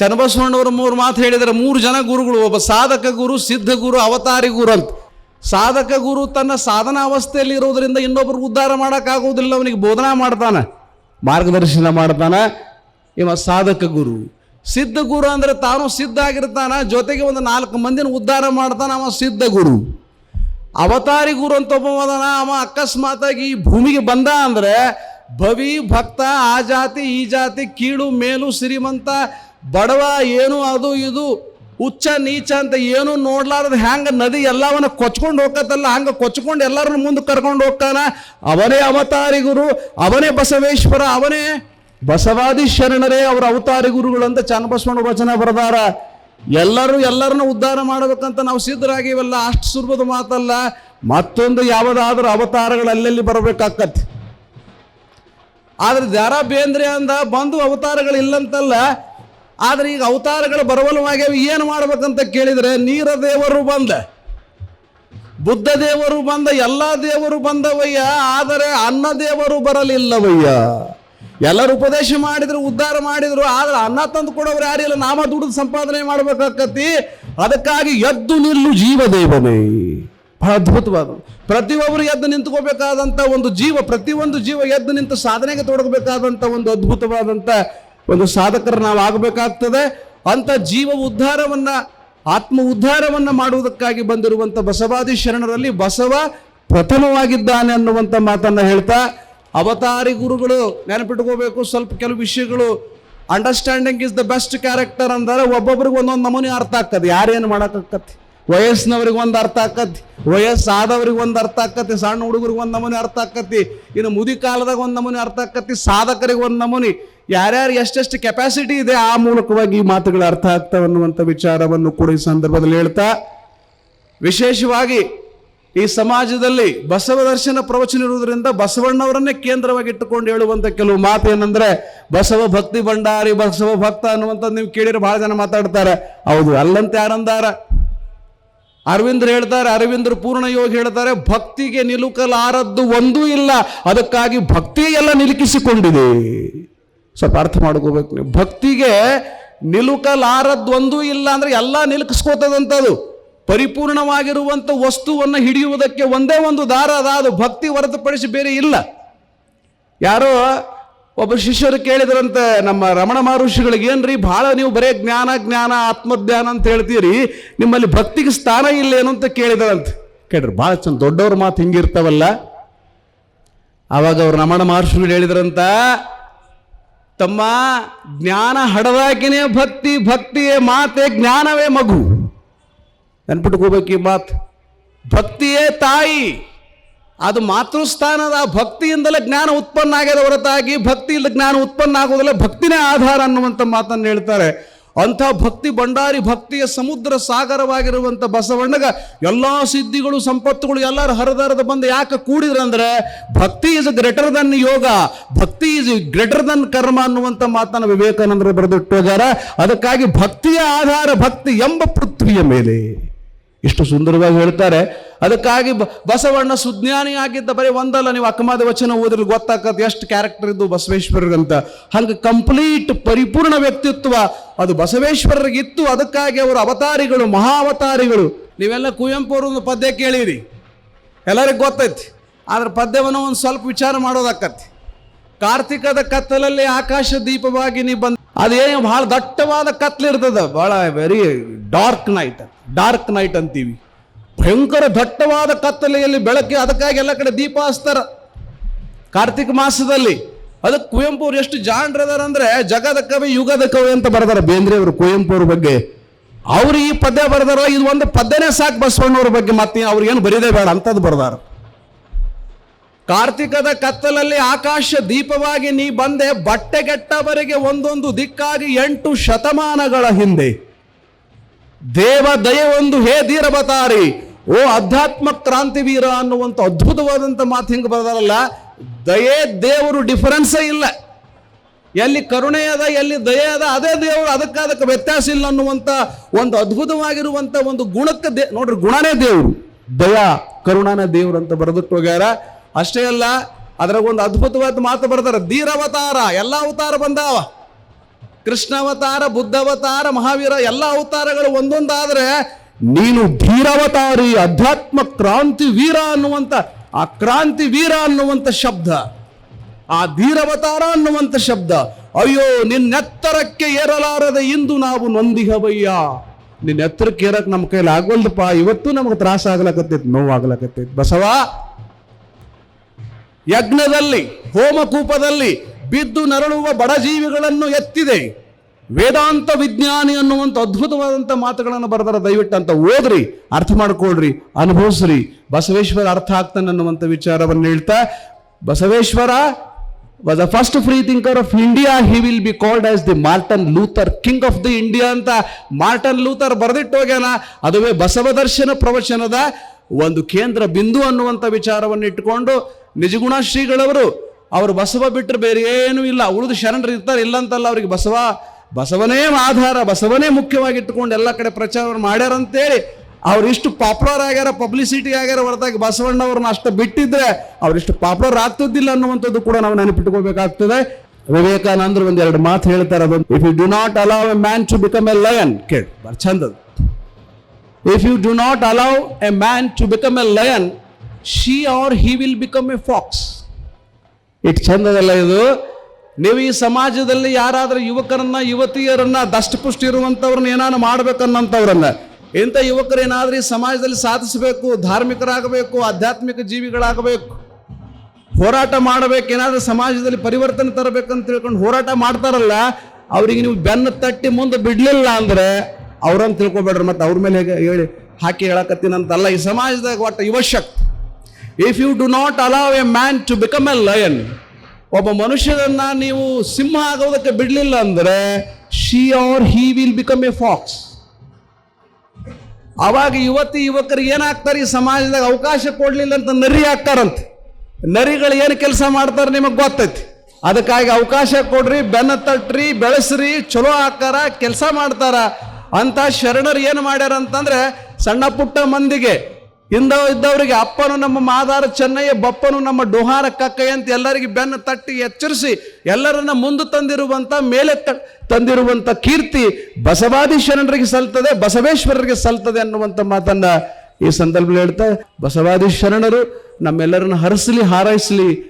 ಚನ್ನಬಸವಣ್ಣವರು ಮೂರು ಮಾತು ಹೇಳಿದರೆ ಮೂರು ಜನ ಗುರುಗಳು, ಒಬ್ಬ ಸಾಧಕ ಗುರು, ಸಿದ್ಧ ಗುರು, ಅವತಾರಿ ಗುರು ಅಂತ. ಸಾಧಕ ಗುರು ತನ್ನ ಸಾಧನಾ ಅವಸ್ಥೆಯಲ್ಲಿ ಇರೋದ್ರಿಂದ ಇನ್ನೊಬ್ರಿಗೆ ಉದ್ಧಾರ ಮಾಡೋಕ್ಕಾಗೋದಿಲ್ಲ ಅವನಿಗೆ ಬೋಧನಾ ಮಾಡ್ತಾನೆ, ಮಾರ್ಗದರ್ಶನ ಮಾಡ್ತಾನೆ ಇವ ಸಾಧಕ ಗುರು. ಸಿದ್ಧ ಗುರು ಅಂದರೆ ತಾನು ಸಿದ್ಧ ಆಗಿರ್ತಾನ, ಜೊತೆಗೆ ಒಂದು ನಾಲ್ಕು ಮಂದಿನ ಉದ್ಧಾರ ಮಾಡ್ತಾನ ಅವ ಸಿದ್ಧ ಗುರು. ಅವತಾರಿ ಗುರು ಅಂತ ಒಬ್ಬ ಅದಾನ, ಅವ ಅಕಸ್ಮಾತಾಗಿ ಈ ಭೂಮಿಗೆ ಬಂದ ಅಂದ್ರೆ ಭವಿ ಭಕ್ತ ಆ ಜಾತಿ, ಈ ಜಾತಿ ಕೀಳು, ಮೇಲು ಶ್ರೀಮಂತ ಬಡವ ಏನು ಅದು ಇದು, ಹುಚ್ಚ ನೀಚ ಅಂತ ಏನು ನೋಡ್ಲಾರ್ದ ಹ್ಯಾಂಗೆ ನದಿ ಎಲ್ಲವನ್ನ ಕೊಚ್ಕೊಂಡು ಹೋಗತ್ತಲ್ಲ, ಹಂಗೆ ಕೊಚ್ಕೊಂಡು ಎಲ್ಲರನ್ನ ಮುಂದೆ ಕರ್ಕೊಂಡು ಹೋಗ್ತಾನ? ಅವನೇ ಅವತಾರಿ ಗುರು, ಅವನೇ ಬಸವೇಶ್ವರ, ಅವನೇ ಬಸವಾದಿ ಶರಣರೇ ಅವರ ಅವತಾರಿ ಗುರುಗಳು ಅಂತ ಚನ್ನಬಸವಣ್ಣ ವಚನ ಬರೆದಾರ. ಎಲ್ಲರೂ ಎಲ್ಲರನ್ನ ಉದ್ಧಾರ ಮಾಡಬೇಕಂತ ನಾವು ಸಿದ್ಧರಾಗಿವಲ್ಲ, ಅಷ್ಟು ಸುಲಭದ ಮಾತಲ್ಲ. ಮತ್ತೊಂದು ಯಾವುದಾದ್ರೂ ಅವತಾರಗಳು ಅಲ್ಲಲ್ಲಿ ಬರಬೇಕಾಕತ್ತೆ. ಆದ್ರೆ ದಾರಾ ಬೇಂದ್ರೆ ಅಂದ, ಬಂದು ಅವತಾರಗಳು ಇಲ್ಲಂತಲ್ಲ ಆದ್ರೆ ಈಗ ಅವತಾರಗಳು ಬರವಲವಾಗ್ಯಾವ, ಏನು ಮಾಡ್ಬೇಕಂತ ಕೇಳಿದರೆ ನೀರ ದೇವರು ಬಂದ, ಬುದ್ಧ ದೇವರು ಬಂದ, ಎಲ್ಲ ದೇವರು ಬಂದವಯ್ಯ, ಆದರೆ ಅನ್ನ ದೇವರು ಬರಲಿಲ್ಲವಯ್ಯ. ಎಲ್ಲರೂ ಉಪದೇಶ ಮಾಡಿದ್ರು, ಉದ್ಧಾರ ಮಾಡಿದ್ರು, ಆದ್ರೆ ಅನ್ನ ತಂದು ಕೊಡೋರು ಯಾರಿಲ್ಲ ನಾಮ ದುಡಿದು ಸಂಪಾದನೆ ಮಾಡ್ಬೇಕಾಕತಿ ಅದಕ್ಕಾಗಿ ಎದ್ದು ನಿಲ್ಲು ಜೀವದೇವನೇ ಬಹಳ ಅದ್ಭುತವಾದ, ಪ್ರತಿಯೊಬ್ಬರು ಎದ್ದು ನಿಂತ್ಕೋಬೇಕಾದಂಥ ಒಂದು ಜೀವ, ಪ್ರತಿಯೊಂದು ಜೀವ ಎದ್ದು ನಿಂತು ಸಾಧನೆಗೆ ತೊಡಗಬೇಕಾದಂಥ ಒಂದು ಅದ್ಭುತವಾದಂಥ ಒಂದು ಸಾಧಕರು ನಾವು ಆಗಬೇಕಾಗ್ತದೆ ಅಂತ ಜೀವ ಉದ್ಧಾರವನ್ನ, ಆತ್ಮ ಉದ್ಧಾರವನ್ನ ಮಾಡುವುದಕ್ಕಾಗಿ ಬಂದಿರುವಂಥ ಬಸವಾದಿ ಶರಣರಲ್ಲಿ ಬಸವ ಪ್ರಥಮವಾಗಿದ್ದಾನೆ ಅನ್ನುವಂಥ ಮಾತನ್ನ ಹೇಳ್ತಾ, ಅವತಾರಿ ಗುರುಗಳು ನೆನಪಿಟ್ಕೋಬೇಕು, ಸ್ವಲ್ಪ ಕೆಲವು ವಿಷಯಗಳು. Understanding is the best character ಅಂದರೆ, ಒಬ್ಬೊಬ್ರಿಗೆ ಒಂದೊಂದು ನಮೂನೆ ಅರ್ಥ ಆಗ್ತದೆ ಯಾರೇನು ಮಾಡೋಕ್ಕಾಕತಿ ವಯಸ್ಸಿನವ್ರಿಗೆ ಒಂದು ಅರ್ಥ ಆಕತಿ, ವಯಸ್ಸಾದವ್ರಿಗೆ ಒಂದು ಅರ್ಥ ಆಕತಿ, ಸಣ್ಣ ಹುಡುಗರಿಗೆ ಒಂದು ನಮೂನೆ ಅರ್ಥ ಆಕತಿ, ಇನ್ನು ಮುದಿ ಕಾಲದಾಗ ಒಂದು ನಮೂನೆ ಅರ್ಥ ಆಕತಿ, ಸಾಧಕರಿಗೆ ಒಂದು ನಮೂನಿ. ಯಾರ್ಯಾರು ಎಷ್ಟೆಷ್ಟು ಕೆಪಾಸಿಟಿ ಇದೆ ಆ ಮೂಲಕವಾಗಿ ಈ ಮಾತುಗಳು ಅರ್ಥ ಆಗ್ತಾವೆ ಅನ್ನುವಂಥ ವಿಚಾರವನ್ನು ಕೂಡ ಈ ಸಂದರ್ಭದಲ್ಲಿ ಹೇಳ್ತಾ, ವಿಶೇಷವಾಗಿ ಈ ಸಮಾಜದಲ್ಲಿ ಬಸವ ದರ್ಶನ ಪ್ರವಚನ ಇರುವುದರಿಂದ ಬಸವಣ್ಣವರನ್ನೇ ಕೇಂದ್ರವಾಗಿ ಇಟ್ಟುಕೊಂಡು ಹೇಳುವಂತ ಕೆಲವು ಮಾತು ಏನಂದ್ರೆ, ಬಸವ ಭಕ್ತಿ ಭಂಡಾರಿ, ಬಸವ ಭಕ್ತ ಅನ್ನುವಂಥದ್ದು ನೀವು ಕೇಳಿರೋ ಬಹಳ ಜನ ಮಾತಾಡ್ತಾರೆ. ಹೌದು, ಅಲ್ಲಂತೆ ಯಾರಂದಾರ? ಅರವಿಂದ್ರ ಹೇಳ್ತಾರೆ, ಅರವಿಂದ್ರ ಪೂರ್ಣ ಯೋಗಿ ಹೇಳ್ತಾರೆ, ಭಕ್ತಿಗೆ ನಿಲುಕಲಾರದ್ದು ಒಂದೂ ಇಲ್ಲ, ಅದಕ್ಕಾಗಿ ಭಕ್ತಿ ಎಲ್ಲ ನಿಲುಕಿಸಿಕೊಂಡಿದೆ. ಸ್ವಲ್ಪ ಅರ್ಥ ಮಾಡ್ಕೋಬೇಕು ನೀವು. ಭಕ್ತಿಗೆ ನಿಲುಕಲಾರದ್ದೊಂದೂ ಇಲ್ಲ ಅಂದ್ರೆ ಎಲ್ಲ ನಿಲುಕಿಸ್ಕೋತದಂಥದ್ದು ಪರಿಪೂರ್ಣವಾಗಿರುವಂಥ ವಸ್ತುವನ್ನು ಹಿಡಿಯುವುದಕ್ಕೆ ಒಂದೇ ಒಂದು ದಾರ ಅದ ಅದು ಭಕ್ತಿ ಹೊರತುಪಡಿಸಿ ಬೇರೆ ಇಲ್ಲ. ಯಾರೋ ಒಬ್ಬ ಶಿಷ್ಯರು ಕೇಳಿದ್ರಂತೆ, ನಮ್ಮ ರಮಣ ಮಹರ್ಷಿಗಳಿಗೆ, ಏನ್ರಿ, ಭಾಳ ನೀವು ಬರೇ ಜ್ಞಾನ ಜ್ಞಾನ, ಆತ್ಮಜ್ಞಾನ ಅಂತ ಹೇಳ್ತೀರಿ, ನಿಮ್ಮಲ್ಲಿ ಭಕ್ತಿಗೆ ಸ್ಥಾನ ಇಲ್ಲೇನು ಅಂತ ಕೇಳಿದರಂತೆ. ಕೇಳ್ರಿ, ಭಾಳ ಚಂದ, ದೊಡ್ಡವ್ರ ಮಾತು ಹಿಂಗಿರ್ತಾವಲ್ಲ. ಆವಾಗ ಅವ್ರು ರಮಣ ಮಹರ್ಷಿಗಳು ಹೇಳಿದ್ರಂತ, ತಮ್ಮ ಜ್ಞಾನ ಹಡದಾಕಿನೇ ಭಕ್ತಿ, ಭಕ್ತಿಯೇ ಮಾತೆ ಜ್ಞಾನವೇ ಮಗು. ನೆನ್ಪಿಟ್ಕೋಬೇಕು ಈ ಮಾತು. ಭಕ್ತಿಯೇ ತಾಯಿ ಅದು ಮಾತೃಸ್ಥಾನದ ಭಕ್ತಿಯಿಂದಲೇ ಜ್ಞಾನ ಉತ್ಪನ್ನ ಆಗ್ಯದ ಹೊರತಾಗಿ ಭಕ್ತಿಯಿಂದ ಜ್ಞಾನ ಉತ್ಪನ್ನ ಆಗೋದಿಲ್ಲ ಭಕ್ತಿನೇ ಆಧಾರ ಅನ್ನುವಂಥ ಮಾತನ್ನು ಹೇಳ್ತಾರೆ. ಅಂಥ ಭಕ್ತಿ ಭಂಡಾರಿ ಭಕ್ತಿಯ ಸಮುದ್ರ ಸಾಗರವಾಗಿರುವಂಥ ಬಸವಣ್ಣಗ ಎಲ್ಲ ಸಿದ್ಧಿಗಳು, ಸಂಪತ್ತುಗಳು ಎಲ್ಲರೂ ಹರಿದರದ ಬಂದು ಯಾಕೆ ಕೂಡಿದ್ರಂದ್ರೆ ಭಕ್ತಿ ಇಸ್ ಗ್ರೇಟರ್ ದನ್ ಯೋಗ, ಭಕ್ತಿ ಇಸ್ ಗ್ರೇಟರ್ ದನ್ ಕರ್ಮ ಅನ್ನುವಂಥ ಮಾತನ್ನು ವಿವೇಕಾನಂದರು ಬರೆದಿಟ್ಟು ಅದಕ್ಕಾಗಿ ಭಕ್ತಿಯ ಆಧಾರ ಭಕ್ತಿ ಎಂಬ ಪೃಥ್ವಿಯ ಮೇಲೆ. ಇಷ್ಟು ಸುಂದರವಾಗಿ ಹೇಳ್ತಾರೆ. ಅದಕ್ಕಾಗಿ ಬಸವಣ್ಣ ಸುಜ್ಞಾನಿ ಆಗಿದ್ದ ಬರೀ ಒಂದಲ್ಲ, ನೀವು ಅಕ್ಕಮಾದ ವಚನ ಓದಿದ್ರೆ ಗೊತ್ತಾಗತ್ತೆ ಎಷ್ಟು ಕ್ಯಾರೆಕ್ಟರ್ ಇದ್ದು ಬಸವೇಶ್ವರರಿಗಂತ ಹಂಗೆ ಕಂಪ್ಲೀಟ್ ಪರಿಪೂರ್ಣ ವ್ಯಕ್ತಿತ್ವ ಅದು ಬಸವೇಶ್ವರರಿಗಿತ್ತು ಅದಕ್ಕಾಗಿ ಅವರು ಅವತಾರಿಗಳು, ಮಹಾ ಅವತಾರಿಗಳು. ನೀವೆಲ್ಲ ಕುವೆಂಪು ಒಂದು ಪದ್ಯ ಕೇಳಿರಿ. ಎಲ್ಲರಿಗೂ ಗೊತ್ತೈತಿ. ಆದ್ರೆ ಪದ್ಯವನ್ನು ಒಂದು ಸ್ವಲ್ಪ ವಿಚಾರ ಮಾಡೋದಾಕತಿ ಕಾರ್ತಿಕದ ಕತ್ತಲಲ್ಲಿ ಆಕಾಶ ದೀಪವಾಗಿ ನೀ ಬಂದ ಅದೇನು ಬಹಳ ದಟ್ಟವಾದ ಕತ್ಲಿರ್ತದ ಬಹಳ very dark night dark night ಅಂತೀವಿ. ಭಯಂಕರ ದಟ್ಟವಾದ ಕತ್ತಲೆಯಲ್ಲಿ ಬೆಳಕಿ ಅದಕ್ಕಾಗಿ ಎಲ್ಲ ಕಡೆ ದೀಪ ಹಚ್ತಾರ ಕಾರ್ತಿಕ ಮಾಸದಲ್ಲಿ. ಅದಕ್ಕೆ ಕುವೆಂಪು ಅವ್ರು ಎಷ್ಟು ಜಾಣರದಾರ ಅಂದ್ರೆ ಜಗದ ಕವಿ, ಯುಗದ ಕವಿ ಅಂತ ಬರ್ದಾರ. ಬೇಂದ್ರೆ ಅವರು ಕುವೆಂಪು ಅವ್ರ ಬಗ್ಗೆ. ಅವ್ರು ಈ ಪದ್ಯ ಬರ್ದಾರ, ಇದು ಒಂದು ಪದ್ಯನೇ ಸಾಕು ಬಸವಣ್ಣವ್ರ ಬಗ್ಗೆ. ಮತ್ತೆ ಅವ್ರಿಗೇನು ಬರೀದೇ ಬೇಡ ಅಂತದ್ದು ಬರ್ದಾರ. ಕಾರ್ತಿಕದ ಕತ್ತಲಲ್ಲಿ ಆಕಾಶ ದೀಪವಾಗಿ ನೀ ಬಂದೆ, ಬಟ್ಟೆಗೆಟ್ಟವರೆಗೆ ಒಂದೊಂದು ದಿಕ್ಕಾಗಿ ಎಂಟು ಶತಮಾನಗಳ ಹಿಂದೆ. ದೇವ ದಯವೊಂದು ಹೇ ಧೀರಬತಾರಿ ಓ ಅಧ್ಯಾತ್ಮ ಕ್ರಾಂತಿವೀರ ಅನ್ನುವಂಥ ಅದ್ಭುತವಾದಂಥ ಮಾತು ಹಿಂಗೆ ಬರದಾರಲ್ಲ? ದಯೆ ದೇವರು ಡಿಫರೆನ್ಸೇ ಇಲ್ಲ. ಎಲ್ಲಿ ಕರುಣೆ ಅದ, ಎಲ್ಲಿ ದಯೆ ಅದ, ಅದೇ ದೇವರು ಅದಕ್ಕೆ ಅದಕ್ಕೆ ವ್ಯತ್ಯಾಸ ಇಲ್ಲ ಅನ್ನುವಂಥ ಒಂದು ಅದ್ಭುತವಾಗಿರುವಂಥ ಒಂದು ಗುಣಕ್ಕೆ ದೇ, ನೋಡ್ರಿ ಗುಣನೇ ದೇವರು. ದಯಾ, ಕರುಣಾನ ದೇವರು ಅಂತ ಬರೆದಕ್ಕೆ ಹೋಗ್ಯಾರ. ಅಷ್ಟೇ ಅಲ್ಲ, ಅದ್ರಾಗ ಒಂದು ಅದ್ಭುತವಾದ ಮಾತು ಬರ್ತಾರೆ ಧೀರವತಾರ ಎಲ್ಲ ಅವತಾರ ಬಂದಾವ. ಕೃಷ್ಣ ಅವತಾರ ಬುದ್ಧ ಅವತಾರ ಮಹಾವೀರ, ಎಲ್ಲ ಅವತಾರಗಳು ಒಂದೊಂದಾದ್ರೆ ನೀನು ಧೀರಾವತಾರಿ, ಅಧ್ಯಾತ್ಮ ಕ್ರಾಂತಿ ವೀರ ಅನ್ನುವಂಥ ಆ ಕ್ರಾಂತಿ ವೀರ ಅನ್ನುವಂಥ ಶಬ್ದ, ಆ ಧೀರವತಾರ ಅನ್ನುವಂಥ ಶಬ್ದ, ಅಯ್ಯೋ, ನಿನ್ನೆತ್ತರಕ್ಕೆ ಏರಲಾರದೆ ಇಂದು ನಾವು ನೊಂದಿಹವಯ್ಯ. ನಿನ್ನ ಎತ್ತರಕ್ಕೆ ಏರಕ್ ನಮ್ಮ ಕೈಲಿ ಆಗೋಲ್ದಪ್ಪ, ಇವತ್ತು ನಮಗೆ ತ್ರಾಸ ಆಗ್ಲಕತ್ತೈತಿ, ನೋವಾಗ್ಲಕತ್ತೈತಿ. ಬಸವ, ಯಜ್ಞದಲ್ಲಿ, ಹೋಮಕೂಪದಲ್ಲಿ ಬಿದ್ದು ನರಳುವ ಬಡಜೀವಿಗಳನ್ನು ಎತ್ತಿದೆ. ವೇದಾಂತ ವಿಜ್ಞಾನಿ ಅನ್ನುವಂಥ ಅದ್ಭುತವಾದಂಥ ಮಾತುಗಳನ್ನು ಬರೆದಾರ ದಯವಿಟ್ಟು ಅಂತ ಓದ್ರಿ, ಅರ್ಥ ಮಾಡ್ಕೊಳ್ರಿ, ಅನುಭವಿಸ್ರಿ. ಬಸವೇಶ್ವರ ಅರ್ಥ ಆಗ್ತಾನೆ ಅನ್ನುವಂಥ ವಿಚಾರವನ್ನು ಹೇಳ್ತಾ, Basaveshwara was a first free thinker of India he will be called as the Martin Luther King of the India ಅಂತ ಮಾರ್ಟನ್ ಲೂಥರ್ ಬರೆದಿಟ್ಟು ಹೋಗ್ಯಾನ. ಅದುವೇ ಬಸವ ದರ್ಶನ ಪ್ರವಚನದ ಒಂದು ಕೇಂದ್ರ ಬಿಂದು ಅನ್ನುವಂಥ ವಿಚಾರವನ್ನು ಇಟ್ಟುಕೊಂಡು, ನಿಜಗುಣ ಶ್ರೀಗಳವರು, ಅವರು ಬಸವ ಬಿಟ್ಟರೆ ಬೇರೆ ಏನೂ ಇಲ್ಲ. ಉಳಿದು ಶರಣರು ಇರ್ತಾರೆ ಇಲ್ಲ ಅಂತಲ್ಲ ಅವ್ರಿಗೆ ಬಸವ ಬಸವನೇ ಆಧಾರ, ಬಸವನೇ ಮುಖ್ಯವಾಗಿ ಇಟ್ಟುಕೊಂಡು ಎಲ್ಲ ಕಡೆ ಪ್ರಚಾರವನ್ನು ಮಾಡ್ಯಾರಂತೇಳಿ ಅವ್ರು ಇಷ್ಟು ಪಾಪ್ಯುಲರ್ ಆಗ್ಯಾರ, ಪಬ್ಲಿಸಿಟಿ ಆಗ್ಯಾರ ಹೊರತಾಗಿ ಬಸವಣ್ಣವ್ರನ್ನ ಅಷ್ಟು ಬಿಟ್ಟಿದ್ರೆ ಅವ್ರಿಷ್ಟು ಪಾಪ್ಯುಲರ್ ಆಗ್ತದಿಲ್ಲ ಅನ್ನುವಂಥದ್ದು ಕೂಡ ನಾವು ನೆನಪಿಟ್ಕೋಬೇಕಾಗ್ತದೆ. ವಿವೇಕಾನಂದರು ಒಂದೆರಡು ಮಾತು ಹೇಳ್ತಾರೆ ಅದು if you do not allow a man to become a lion ಕೇಳಿ, ಬರ್ ಚಂದದ if you do not allow a man to become a lion she or he will become a fox it ಚಂದದಲ್ಲ ಇದು. ನೀವು ಈ ಸಮಾಜದಲ್ಲಿ ಯಾರಾದರೂ ಯುವಕರನ್ನ, ಯುವತಿಯರನ್ನ ದಷ್ಟಪುಷ್ಟ ಇರುವಂತವ್ರನ್ನ ಏನಾನ ಮಾಡ್ಬೇಕನ್ನಂತವ್ರನ್ನ, ಇಂಥ ಯುವಕರು ಏನಾದ್ರೂ ಈ ಸಮಾಜದಲ್ಲಿ ಸಾಧಿಸಬೇಕು, ಧಾರ್ಮಿಕರಾಗಬೇಕು, ಆಧ್ಯಾತ್ಮಿಕ ಜೀವಿಗಳಾಗಬೇಕು, ಹೋರಾಟ ಮಾಡಬೇಕು, ಏನಾದ್ರೂ ಸಮಾಜದಲ್ಲಿ ಪರಿವರ್ತನೆ ತರಬೇಕಂತ ತಿಳ್ಕೊಂಡು ಹೋರಾಟ ಮಾಡ್ತಾರಲ್ಲ, ಅವ್ರಿಗೆ ನೀವು ಬೆನ್ನು ತಟ್ಟಿ ಮುಂದೆ ಬಿಡಲಿಲ್ಲ ಅಂದ್ರೆ ಅವ್ರನ್ನ ತಿಳ್ಕೊಬೇಡ್ರಿ, ಮತ್ತೆ ಅವ್ರ ಮೇಲೆ ಹೇಗೆ ಹೇಳಿ ಹಾಕಿ ಹೇಳಕತ್ತೀನಂತಲ್ಲ ಈ ಸಮಾಜದಾಗ ಒಟ್ಟು ಯುವಶಕ್ತಿ. If you do not allow a man to become a lion ಒಬ್ಬ ಮನುಷ್ಯನನ್ನ ನೀವು ಸಿಂಹ ಆಗೋದಕ್ಕೆ ಬಿಡಲಿಲ್ಲ ಅಂದ್ರೆ she or he will become a fox ಅವಾಗ ಯುವತಿ ಯುವಕರಿಗೆ ಏನಾಗ್ತಾರೆ ಈ ಸಮಾಜದಾಗ ಅವಕಾಶ ಕೊಡಲಿಲ್ಲ ಅಂತ ನರಿ ಆಗ್ತಾರಂತೆ. ನರಿಗಳು ಏನು ಕೆಲಸ ಮಾಡ್ತಾರೆ ನಿಮಗೆ ಗೊತ್ತೈತಿ. ಅದಕ್ಕಾಗಿ ಅವಕಾಶ ಕೊಡ್ರಿ, ಬೆನ್ನ ತಟ್ರಿ, ಬೆಳೆಸ್ರಿ, ಚಲೋ ಆಕಾರ, ಕೆಲಸ ಮಾಡ್ತಾರ. ಅಂತ ಶರಣರು ಏನು ಮಾಡ್ಯಾರ ಅಂತಂದ್ರೆ ಸಣ್ಣ ಪುಟ್ಟ ಮಂದಿಗೆ ಹಿಂದ ಇದ್ದವರಿಗೆ ಅಪ್ಪನು ನಮ್ಮ ಮಾದಾರ ಚೆನ್ನಯ್ಯ, ಬಪ್ಪನು ನಮ್ಮ ಡೊಹಾರ ಕಕ್ಕಯ್ಯ ಅಂತ ಎಲ್ಲರಿಗೆ ಬೆನ್ನು ತಟ್ಟಿ ಎಚ್ಚರಿಸಿ ಎಲ್ಲರನ್ನ ಮುಂದೆ ತಂದಿರುವಂತ, ಮೇಲೆ ತ- ತಂದಿರುವಂತ ಕೀರ್ತಿ ಬಸವಾದಿ ಶರಣರಿಗೆ ಸಲ್ತದೆ ಬಸವೇಶ್ವರರಿಗೆ ಸಲ್ತದೆ ಅನ್ನುವಂಥ ಮಾತನ್ನ ಈ ಸಂದರ್ಭದಲ್ಲಿ ಹೇಳ್ತಾ ಬಸವಾದಿ ಶರಣರು ನಮ್ಮೆಲ್ಲರನ್ನ ಹರಿಸಲಿ ಹಾರೈಸಲಿ